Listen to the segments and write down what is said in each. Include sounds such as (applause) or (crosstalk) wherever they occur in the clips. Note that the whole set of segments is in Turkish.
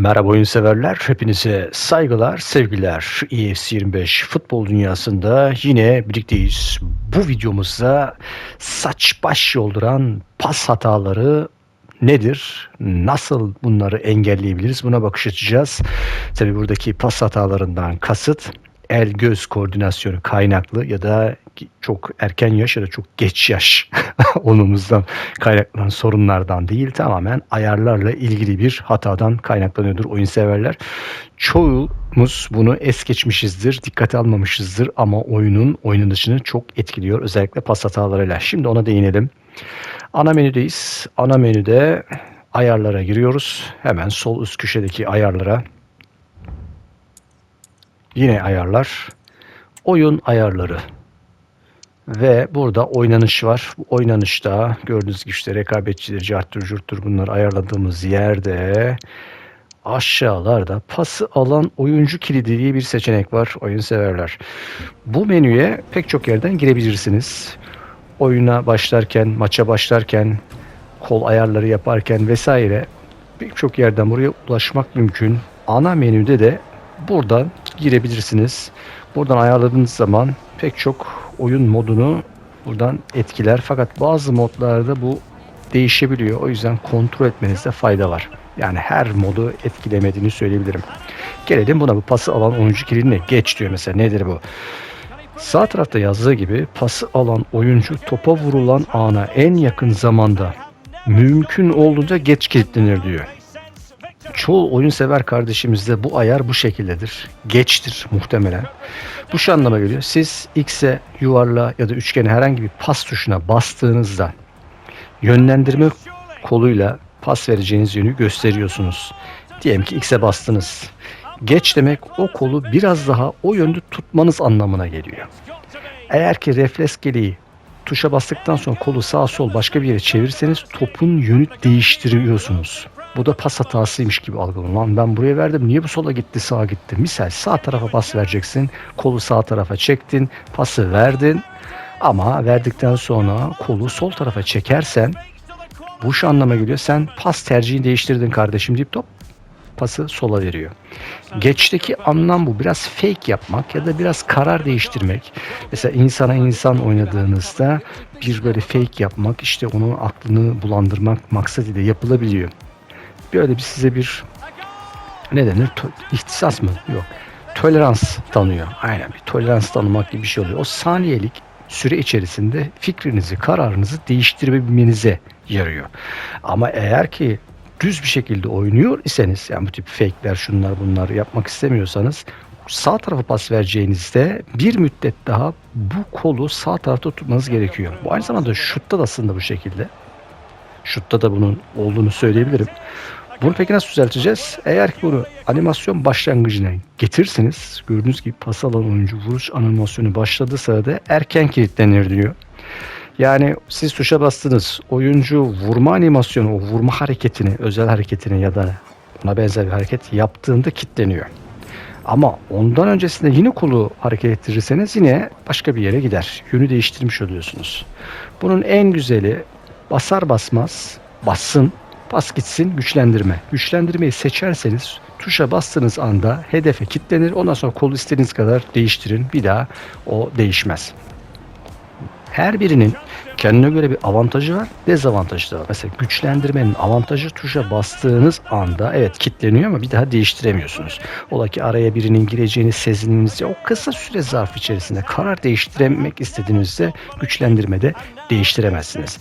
Merhaba oyun severler. Hepinize saygılar, sevgiler. EFC 25 futbol dünyasında yine birlikteyiz. Bu videomuzda saç baş yolduran pas hataları nedir? Nasıl bunları engelleyebiliriz? Buna bakış açacağız. Tabi buradaki pas hatalarından kasıt el göz koordinasyonu kaynaklı ya da çok erken yaş ya da çok geç yaş (laughs) olmamızdan kaynaklanan sorunlardan değil tamamen ayarlarla ilgili bir hatadan kaynaklanıyordur oyun severler. Çoğumuz bunu es geçmişizdir, dikkate almamışızdır ama oyunun oynanışını çok etkiliyor özellikle pas hatalarıyla. Şimdi ona değinelim. Ana menüdeyiz. Ana menüde ayarlara giriyoruz. Hemen sol üst köşedeki ayarlara Yine ayarlar. Oyun ayarları. Ve burada oynanış var. Bu oynanışta gördüğünüz gibi işte rekabetçidir, carttır, curttur bunları ayarladığımız yerde aşağılarda pası alan oyuncu kilidi diye bir seçenek var oyun severler. Bu menüye pek çok yerden girebilirsiniz. Oyuna başlarken, maça başlarken, kol ayarları yaparken vesaire pek çok yerden buraya ulaşmak mümkün. Ana menüde de buradan girebilirsiniz. Buradan ayarladığınız zaman pek çok oyun modunu buradan etkiler. Fakat bazı modlarda bu değişebiliyor. O yüzden kontrol etmenizde fayda var. Yani her modu etkilemediğini söyleyebilirim. Gelelim buna bu pası alan oyuncu kilidine geç diyor mesela. Nedir bu? Sağ tarafta yazdığı gibi pası alan oyuncu topa vurulan ana en yakın zamanda mümkün olduğunca geç kilitlenir diyor. Çoğu oyun sever kardeşimizde bu ayar bu şekildedir. Geçtir muhtemelen. Bu şu anlama geliyor. Siz X'e, yuvarla ya da üçgene herhangi bir pas tuşuna bastığınızda yönlendirme koluyla pas vereceğiniz yönü gösteriyorsunuz. Diyelim ki X'e bastınız. Geç demek o kolu biraz daha o yönde tutmanız anlamına geliyor. Eğer ki refleks gereği tuşa bastıktan sonra kolu sağ sol başka bir yere çevirirseniz topun yönü değiştiriyorsunuz. Bu da pas hatasıymış gibi algılanıyor. Lan ben buraya verdim niye bu sola gitti sağa gitti. Misal sağ tarafa pas vereceksin. Kolu sağ tarafa çektin. Pası verdin. Ama verdikten sonra kolu sol tarafa çekersen bu şu anlama geliyor. Sen pas tercihini değiştirdin kardeşim deyip top pası sola veriyor. Geçteki anlam bu. Biraz fake yapmak ya da biraz karar değiştirmek. Mesela insana insan oynadığınızda bir böyle fake yapmak işte onun aklını bulandırmak maksadıyla yapılabiliyor böyle bir size bir ne denir? İhtisas mı? Yok. Tolerans tanıyor. Aynen bir tolerans tanımak gibi bir şey oluyor. O saniyelik süre içerisinde fikrinizi, kararınızı değiştirebilmenize yarıyor. Ama eğer ki düz bir şekilde oynuyor iseniz yani bu tip fake'ler şunlar bunlar yapmak istemiyorsanız sağ tarafa pas vereceğinizde bir müddet daha bu kolu sağ tarafta tutmanız gerekiyor. Bu aynı zamanda şutta da aslında bu şekilde. Şutta da bunun olduğunu söyleyebilirim. Bunu peki nasıl düzelteceğiz? Eğer ki bunu animasyon başlangıcına getirseniz gördüğünüz gibi pas alan oyuncu vuruş animasyonu başladığı sırada erken kilitlenir diyor. Yani siz tuşa bastınız. Oyuncu vurma animasyonu, o vurma hareketini, özel hareketini ya da buna benzer bir hareket yaptığında kilitleniyor. Ama ondan öncesinde yine kolu hareket ettirirseniz yine başka bir yere gider. Yönü değiştirmiş oluyorsunuz. Bunun en güzeli basar basmaz bassın Bas gitsin güçlendirme. Güçlendirmeyi seçerseniz tuşa bastığınız anda hedefe kilitlenir. Ondan sonra kolu istediğiniz kadar değiştirin. Bir daha o değişmez. Her birinin kendine göre bir avantajı var, dezavantajı da var. Mesela güçlendirmenin avantajı tuşa bastığınız anda evet kilitleniyor ama bir daha değiştiremiyorsunuz. Ola ki araya birinin gireceğini sezindiğinizde o kısa süre zarf içerisinde karar değiştirmek istediğinizde güçlendirmede değiştiremezsiniz.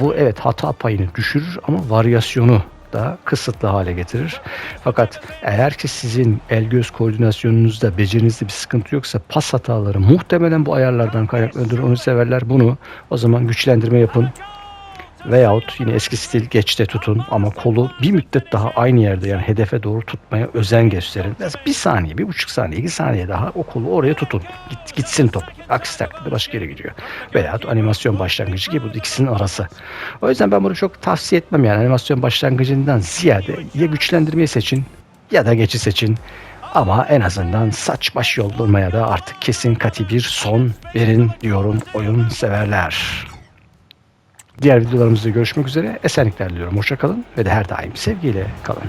Bu evet hata payını düşürür ama varyasyonu da kısıtlı hale getirir. Fakat eğer ki sizin el göz koordinasyonunuzda becerinizde bir sıkıntı yoksa pas hataları muhtemelen bu ayarlardan kaynaklanır. Onu severler bunu o zaman güçlendirme yapın. Veyahut yine eski stil geçte tutun ama kolu bir müddet daha aynı yerde yani hedefe doğru tutmaya özen gösterin. Bir saniye, bir buçuk saniye, iki saniye daha o kolu oraya tutun. Git, gitsin top. Aksi takdirde başka yere gidiyor. Veyahut animasyon başlangıcı gibi bu ikisinin arası. O yüzden ben bunu çok tavsiye etmem yani animasyon başlangıcından ziyade ya güçlendirmeyi seçin ya da geçi seçin. Ama en azından saç baş yoldurmaya da artık kesin kati bir son verin diyorum oyun severler. Diğer videolarımızda görüşmek üzere. Esenlikler diliyorum. Hoşçakalın ve de her daim sevgiyle kalın.